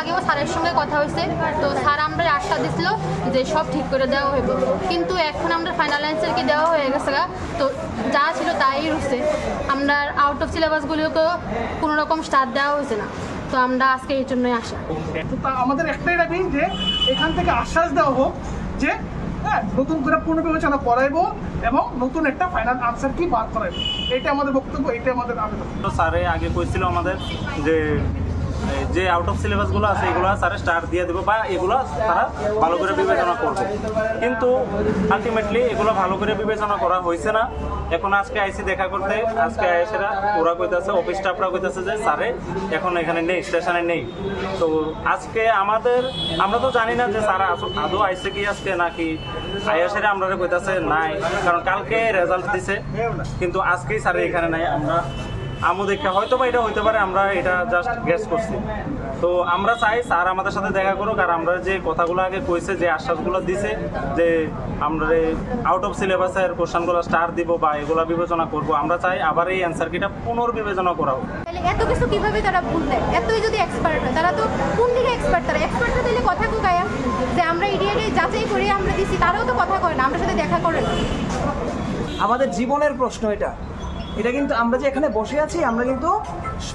আগেও স্যারের সঙ্গে কথা হয়েছে। তো স্যার আমরা আশ্বাস দিছিল যে সব ঠিক করে দেওয়া হইব। কিন্তু এখন আমরা ফাইনাল অ্যান্সার কি দেওয়া হয়ে গেছে গা। তো যা ছিল তাই রয়েছে। আমরা আউট অফ সিলেবাসগুলোকেও কোনো রকম স্টার্ট দেওয়া হয়েছে না। তো আমরা আজকে এই জন্যই আসা। আমাদের একটাই দাবি যে এখান থেকে আশ্বাস দেওয়া হোক যে হ্যাঁ নতুন করে পুনর্বিবেচনা করাইবো এবং নতুন একটা ফাইনাল আনসার কি বার করাইবো। এটা আমাদের বক্তব্য এটা আমাদের আবেদন। তো স্যারে আগে কইছিল আমাদের যে যে আউট অফ সিলেবাসগুলো আছে, এগুলো স্যারে স্টার দিয়ে দেবো বা এগুলো তারা ভালো করে বিবেচনা করবে। কিন্তু আলটিমেটলি এগুলো ভালো করে বিবেচনা করা হয়েছে না। এখন আজকে আইসি দেখা করতে, আজকে আইসেরা ওরা কইতেছে অফিস স্টাফরা কইতেছে যে, স্যারে, এখন এখানে নেই স্টেশনে নেই। তো আজকে আমাদের, আমরা তো জানি না যে স্যার আদৌ আইসে কি আজকে নাকি আইয়াসেরা আমরা কইতাছে, নাই। কারণ কালকে রেজাল্ট দিছে, কিন্তু আজকেই স্যার এখানে নাই, আমরা আমু দেখে হয়তো বা এটা হইতে পারে আমরা এটা জাস্ট গেস করছি। তো আমরা চাই স্যার আমাদের সাথে দেখা করুক আর আমরা যে কথাগুলো আগে কইছে যে আশ্বাসগুলো দিছে যে আমরা আউট অফ সিলেবাসের কোশ্চানগুলো স্টার দিব বা এগুলো বিবেচনা করব আমরা চাই আবার এই অ্যান্সার কিটা পুনর্বিবেচনা করা হোক। তাহলে এত কিছু কীভাবে তারা ভুল দেয় এতই যদি এক্সপার্ট হয় তারা তো কোন দিকে এক্সপার্ট তারা? এক্সপার্ট তো দিলে কথা কোকায়া যে আমরা ইডিয়ারে যাচাই করে আমরা দিছি তারাও তো কথা কয় না আমরা সাথে দেখা করে না। আমাদের জীবনের প্রশ্ন এটা। এটা কিন্তু আমরা যে এখানে বসে আছি, আমরা কিন্তু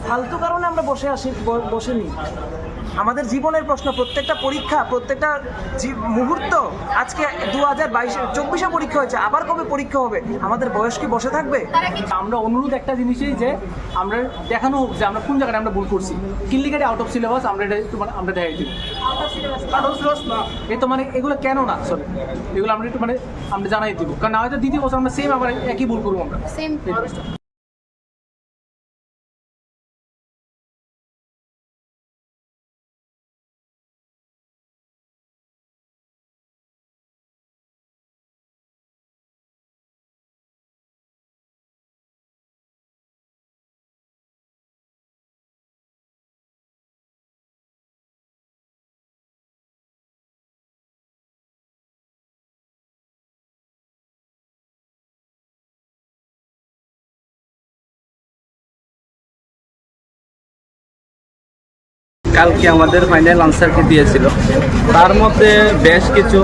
ফালতু কারণে আমরা বসে আসি বসে বসেনি। আমাদের জীবনের প্রশ্ন প্রত্যেকটা পরীক্ষা প্রত্যেকটা মুহূর্ত আজকে দু হাজার বাইশে চব্বিশে পরীক্ষা হয়েছে আবার কবে পরীক্ষা হবে? আমাদের বয়স কি বসে থাকবে? আমরা অনুরোধ একটা জিনিসই যে আমরা দেখানো হোক যে আমরা কোন জায়গায় আমরা ভুল করছি। কিল্লিকাটি আউট অফ সিলেবাস আমরা এটা একটু মানে আমরা দেখাই দিই। এই তো মানে এগুলো কেন না? আসলে এগুলো আমরা একটু মানে আমরা জানাই দিব। কারণ না হয়তো দ্বিতীয় বছর আমরা সেম আবার একই ভুল করব আমরা। সেম কালকে আমাদের ফাইনাল আনসারটি দিয়েছিল? তার মধ্যে বেশ কিছু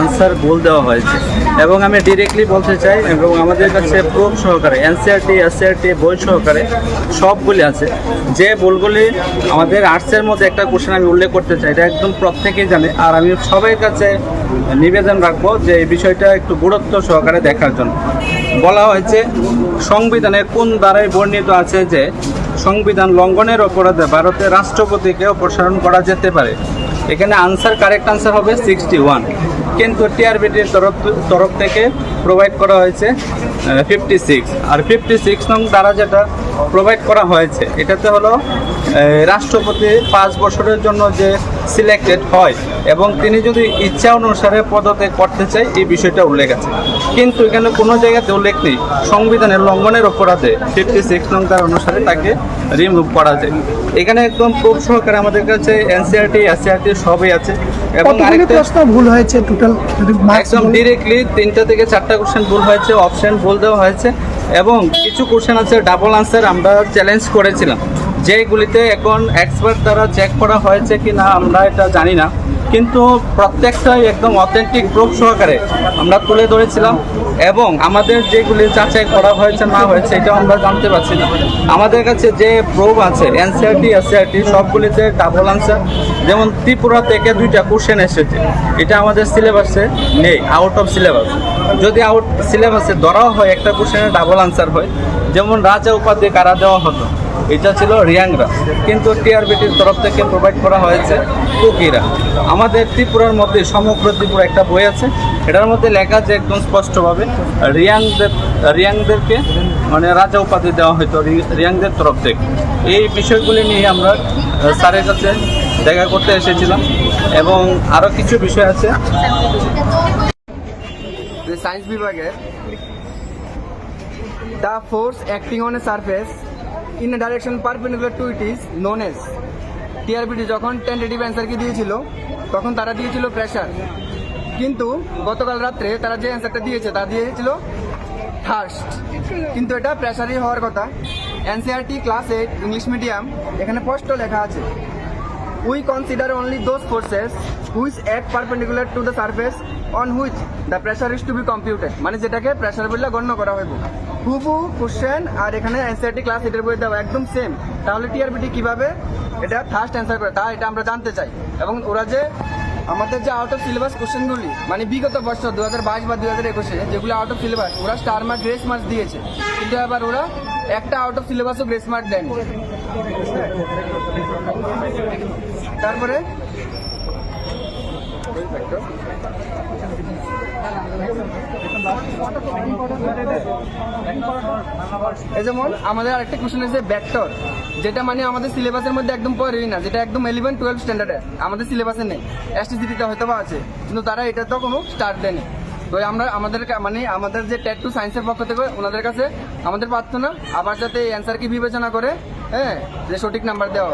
আনসার ভুল দেওয়া হয়েছে। এবং আমি ডিরেক্টলি বলতে চাই, এবং আমাদের কাছে প্রুফ সহকারে এনসিআরটি এসসিআরটি বই সহকারে সবগুলি আছে। যে ভুলগুলি আমাদের আর্টসের মধ্যে একটা কোশ্চেন আমি উল্লেখ করতে চাই, এটা একদম প্রত্যেকেই জানে। আর আমি সবার কাছে নিবেদন রাখব যে এই বিষয়টা একটু গুরুত্ব সহকারে দেখার জন্য। বলা হয়েছে, সংবিধানে কোন দ্বারাই বর্ণিত আছে যে সংবিধান লঙ্ঘনের অপরাধে ভারতের রাষ্ট্রপতিকে অপসারণ করা যেতে পারে। এখানে আনসার কারেক্ট আনসার হবে সিক্সটি ওয়ান কিন্তু টিআরবিটির তরফ তরফ থেকে প্রোভাইড করা হয়েছে ফিফটি সিক্স আর ফিফটি সিক্স নং দ্বারা যেটা প্রোভাইড করা হয়েছে। এটাতে হলো রাষ্ট্রপতি পাঁচ বছরের জন্য যে সিলেক্টেড হয় এবং তিনি যদি ইচ্ছা অনুসারে পদত্যাগ করতে চায় এই বিষয়টা উল্লেখ আছে। কিন্তু এখানে কোনো জায়গাতে উল্লেখ নেই। সংবিধানের লঙ্ঘনের অপরাধে ফিফটি সিক্স নং তার অনুসারে তাকে রিমুভ করা যায়। এখানে একদম প্রুফ সহকারে আমাদের কাছে এনসিআরটি এসসিআরটি সবই আছে। এবং কতগুলি আরেকটা প্রশ্ন ভুল হয়েছে? টোটাল একদম ডিরেক্টলি তিনটা থেকে চারটা কোশ্চেন ভুল হয়েছে অপশন ভুল দেওয়া হয়েছে। এবং কিছু কোশ্চেন আছে ডাবল আনসার আমরা চ্যালেঞ্জ করেছিলাম। যেগুলিতে এখন এক্সপার্ট দ্বারা চেক করা হয়েছে কি না আমরা এটা জানি না। কিন্তু প্রত্যেকটাই একদম অথেন্টিক প্রুফ সহকারে আমরা তুলে ধরেছিলাম এবং আমাদের যেগুলি যাচাই করা হয়েছে না হয়েছে এটাও আমরা জানতে পারছি না। আমাদের কাছে যে প্রুফ আছে এনসিআরটি এসসিআরটি সবগুলিতে ডাবল আনসার যেমন ত্রিপুরা থেকে দুইটা কোশ্চেন এসেছে। এটা আমাদের সিলেবাসে নেই আউট অফ সিলেবাস যদি আউট সিলেবাসে ধরাও হয়, একটা কোশ্চেনের ডাবল আনসার হয়। যেমন রাজা উপাধি কারা দেওয়া হতো? এটা ছিল রিয়াংরা কিন্তু টিআরবিটির তরফ থেকে প্রোভাইড করা হয়েছে কুকিরা আমাদের ত্রিপুরার মধ্যে সমগ্র ত্রিপুরা একটা বই আছে। এটার মধ্যে লেখা আছে একদম স্পষ্টভাবে, রিয়াংদের, রিয়াংদেরকে মানে রাজা উপাধি দেওয়া হতো রিয়াংদের তরফ থেকে। এই বিষয়গুলি নিয়ে আমরা স্যারের কাছে দেখা করতে এসেছিলাম। এবং আরও কিছু বিষয় আছে। যে সায়েন্স বিভাগের the force acting on a surface in a direction perpendicular to it is known as TRBT যখন টেন্টেটিভ অ্যান্সারকে দিয়েছিল, তখন তারা দিয়েছিল প্রেশার কিন্তু গতকাল রাত্রে তারা যে অ্যান্সারটা দিয়েছে, তা দিয়েছিল থার্স্ট কিন্তু এটা প্রেশারই হওয়ার কথা। NCERT class eight English medium এখানে স্পষ্ট লেখা আছে। We consider only those forces which act perpendicular to the surface, on which the pressure is to be computed. মানে যেটাকে প্রেশার বললে গণ্য করা হইব। হুবু কোশ্চেন আর এখানে এনসিআরটি ক্লাস এটার বই দেওয়া একদম সেম তাহলে টিআরবিটি কীভাবে এটা ফার্স্ট অ্যান্সার করে? তা এটা আমরা জানতে চাই। এবং ওরা যে আমাদের যে আউট অফ সিলেবাস কোশ্চেনগুলি মানে বিগত বছর দু হাজার বাইশ বা দু হাজার একুশে যেগুলো আউট অফ সিলেবাস ওরা স্টার মার্ক গ্রেস মার্ক দিয়েছে। কিন্তু এবার ওরা একটা আউট অফ সিলেবাসও গ্রেস মার্ক দেয়নি। তারপরে যেমন আমাদের আরেকটা কোশ্চেন আছে ভেক্টর যেটা মানে আমাদের সিলেবাসের মধ্যে একদম পড়েই না, যেটা একদম ইলেভেন টুয়েলভ স্ট্যান্ডার্ডের আমাদের সিলেবাসে নেই। এসটিসিটিতে হয়তো বা আছে, কিন্তু তারা এটা তো কোনো স্টার্ট দেয়নি। তো আমরা আমাদের মানে আমাদের যে টেট টু সায়েন্সের পক্ষ থেকে ওনাদের কাছে আমাদের প্রার্থনা, আবার যাতে অ্যান্সারকে বিবেচনা করে হ্যাঁ যে সঠিক নাম্বার দেওয়া